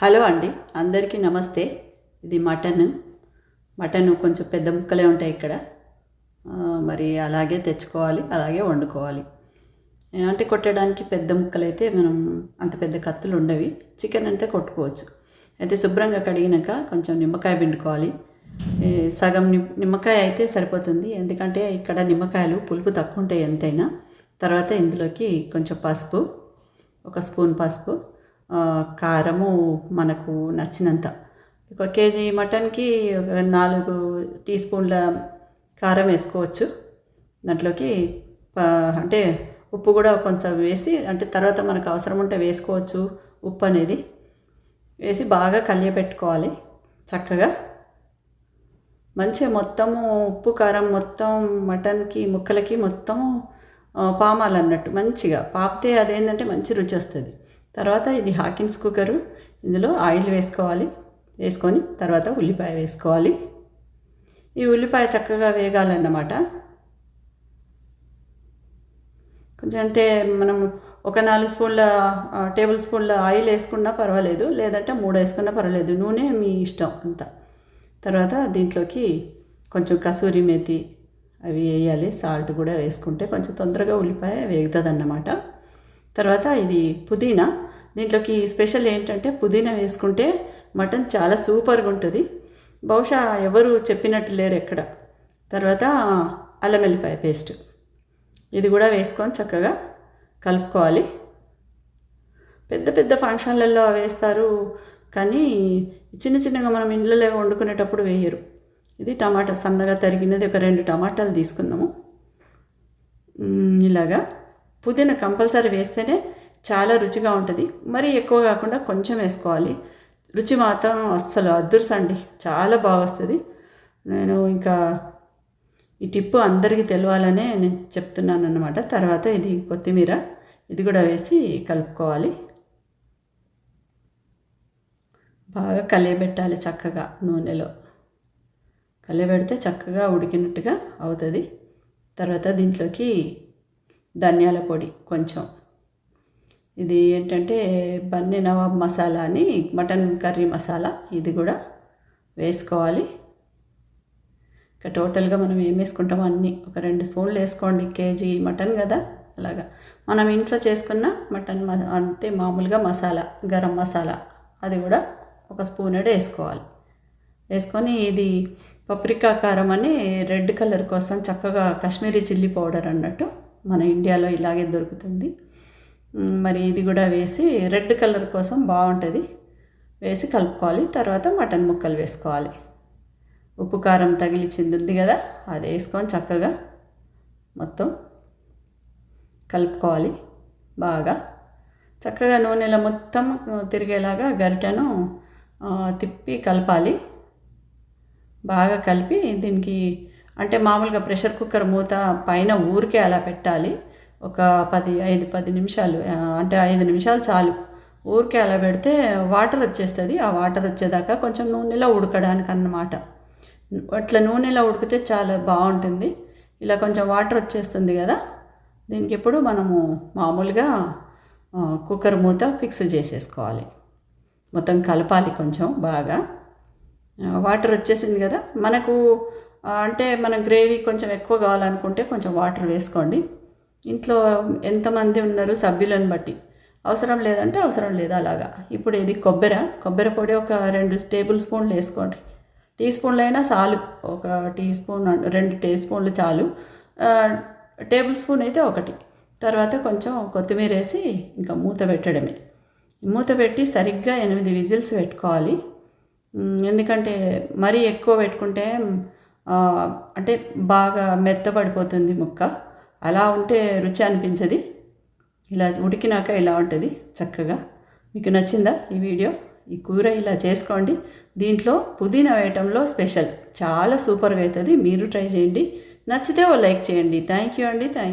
Hello అండి అందరికీ నమస్తే. ఇది మటన్. మటన్ కొంచెం పెద్ద ముక్కలే ఉంటాయి ఇక్కడ. మరి అలాగే తెచ్చుకోవాలి అలాగే వండుకోవాలి. అంటే కొట్టడానికి పెద్ద ముక్కలైతే మనం అంత పెద్ద కత్తులు ఉండవి. చికెన్ అంతే కొట్టుకోవచ్చు. అయితే శుభ్రంగా కడిగినాక కొంచెం నిమ్మకాయ పిండుకోవాలి. సగం ని నిమ్మకాయ అయితే సరిపోతుంది. ఎందుకంటే ఇక్కడ నిమ్మకాయలు పులుపు తక్కువ ఉంటాయి ఎంతైనా. తర్వాత ఇందులోకి కొంచెం పసుపు ఒక స్పూన్ పసుపు కారము మనకు నచ్చినంత. ఒక కేజీ మటన్కి ఒక నాలుగు టీ స్పూన్ల కారం వేసుకోవచ్చు. దాంట్లోకి అంటే ఉప్పు కూడా కొంచెం వేసి అంటే తర్వాత మనకు అవసరం ఉంటే వేసుకోవచ్చు ఉప్పు అనేది. వేసి బాగా కలియబెట్టుకోవాలి చక్కగా. మంచిగా మొత్తము ఉప్పు కారం మొత్తం మటన్కి ముక్కలకి మొత్తం పామాలన్నట్టు మంచిగా. పాపితే అదేంటంటే మంచి రుచి వస్తుంది. తర్వాత ఇది హాకిన్స్ కుక్కరు. ఇందులో ఆయిల్ వేసుకోవాలి. వేసుకొని తర్వాత ఉల్లిపాయ వేసుకోవాలి. ఈ ఉల్లిపాయ చక్కగా వేగాలన్నమాట. కొంచెం అంటే మనం ఒక నాలుగు స్పూన్ల టేబుల్ స్పూన్ల ఆయిల్ వేసుకున్నా పర్వాలేదు. లేదంటే మూడు వేసుకున్నా పర్వాలేదు. నూనె మీ ఇష్టం అంతా. తర్వాత దీంట్లోకి కొంచెం కసూరి మేతి అవి వేయాలి. సాల్ట్ కూడా వేసుకుంటే కొంచెం తొందరగా ఉల్లిపాయ వేగుతుంది అన్నమాట తర్వాత ఇది పుదీనా. దీంట్లోకి స్పెషల్ ఏంటంటే పుదీనా వేసుకుంటే మటన్ చాలా సూపర్గా ఉంటుంది. బహుశా ఎవరు చెప్పినట్టు లేరు ఎక్కడ. తర్వాత అల్లం వెల్లిపాయ పేస్ట్. ఇది కూడా వేసుకొని చక్కగా కలుపుకోవాలి. పెద్ద పెద్ద ఫంక్షన్లలో వేస్తారు కానీ చిన్న చిన్నగా మనం ఇండ్లలో వండుకునేటప్పుడు వేయరు. ఇది టమాటా సన్నగా తరిగినది ఒక రెండు టమాటాలు తీసుకున్నాము. ఇలాగా పుదీనా కంపల్సరీ వేస్తేనే చాలా రుచిగా ఉంటుంది. మరీ ఎక్కువ కాకుండా కొంచెం వేసుకోవాలి. రుచి మాత్రం అస్సలు అద్దుర్సండి చాలా బాగా వస్తుంది. నేను ఇంకా ఈ టిప్పు అందరికీ తెలియాలనే నేను చెప్తున్నాను అనమాట తర్వాత ఇది కొత్తిమీర ఇది కూడా వేసి కలుపుకోవాలి. బాగా కలియబెట్టాలి చక్కగా నూనెలో. కలియబెడితే చక్కగా ఉడికినట్టుగా అవుతుంది. తర్వాత దీంట్లోకి ధనియాల పొడి కొంచెం ఇది ఏంటంటే బన్నీ నవాబ్ మసాలా అని మటన్ కర్రీ మసాలా ఇది కూడా వేసుకోవాలి. ఇంకా టోటల్గా మనం ఏం వేసుకుంటామో అన్నీ. ఒక రెండు స్పూన్లు వేసుకోండి కేజీ మటన్ కదా అలాగా. మనం ఇంట్లో చేసుకున్న మటన్ మ అంటే మామూలుగా మసాలా గరం మసాలా అది కూడా ఒక స్పూన్ అడే వేసుకోవాలి. వేసుకొని ఇది పప్రికా కారం అని రెడ్ కలర్ కోసం చక్కగా కాశ్మీరీ చిల్లీ పౌడర్ అన్నట్టు మన ఇండియాలో ఇలాగే దొరుకుతుంది. మరి ఇది కూడా వేసి రెడ్ కలర్ కోసం బాగుంటుంది. వేసి కలుపుకోవాలి. తర్వాత మటన్ ముక్కలు వేసుకోవాలి. ఉప్పు కారం తగిలిచింది ఉంది కదా అది వేసుకొని చక్కగా మొత్తం కలుపుకోవాలి బాగా. చక్కగా నూనెలో మొత్తం తిరిగేలాగా గరిటెను తిప్పి కలపాలి. బాగా కలిపి దీనికి అంటే మామూలుగా ప్రెషర్ కుక్కర్ మూత పైన ఊరికే అలా పెట్టాలి. ఒక పది ఐదు పది నిమిషాలు అంటే ఐదు నిమిషాలు చాలు. ఊరికే అలా పెడితే వాటర్ వచ్చేస్తుంది. ఆ వాటర్ వచ్చేదాకా కొంచెం నూనెలో ఉడకడానికి అన్నమాట అట్లా నూనెలో ఉడికితే చాలా బాగుంటుంది. ఇలా కొంచెం వాటర్ వచ్చేస్తుంది కదా. దీనికి ఇప్పుడు మనము మామూలుగా కుక్కర్ మూత ఫిక్స్ చేసేసుకోవాలి. మొత్తం కలపాలి కొంచెం బాగా. వాటర్ వచ్చేసింది కదా. మనకు అంటే మనం గ్రేవీ కొంచెం ఎక్కువ కావాలనుకుంటే కొంచెం వాటర్ వేసుకోండి. ఇంట్లో ఎంతమంది ఉన్నారు సభ్యులను బట్టి? అవసరం లేదంటే అవసరం లేదు అలాగా. ఇప్పుడు ఇది కొబ్బరి కొబ్బరి పొడి ఒక రెండు టేబుల్ స్పూన్లు వేసుకోండి. టీ స్పూన్లు అయినా చాలు. ఒక టీ స్పూన్ రెండు టీ స్పూన్లు చాలు. టేబుల్ స్పూన్ అయితే ఒకటి. తర్వాత కొంచెం కొత్తిమీర వేసి ఇంకా మూత పెట్టడమే. మూత పెట్టి సరిగ్గా ఎనిమిది విజిల్స్ పెట్టుకోవాలి. ఎందుకంటే మరీ ఎక్కువ పెట్టుకుంటే అంటే బాగా మెత్తబడిపోతుంది ముక్క. అలా ఉంటే రుచి అనిపించదు. ఇలా ఉడికినాక ఇలా ఉంటుంది చక్కగా. మీకు నచ్చిందా ఈ వీడియో? ఈ కూర ఇలా చేసుకోండి. దీంట్లో పుదీనా వేయటంలో స్పెషల్. చాలా సూపర్గా అవుతుంది మీరు ట్రై చేయండి. నచ్చితే ఓ లైక్ చేయండి. థ్యాంక్ యూ అండి. థ్యాంక్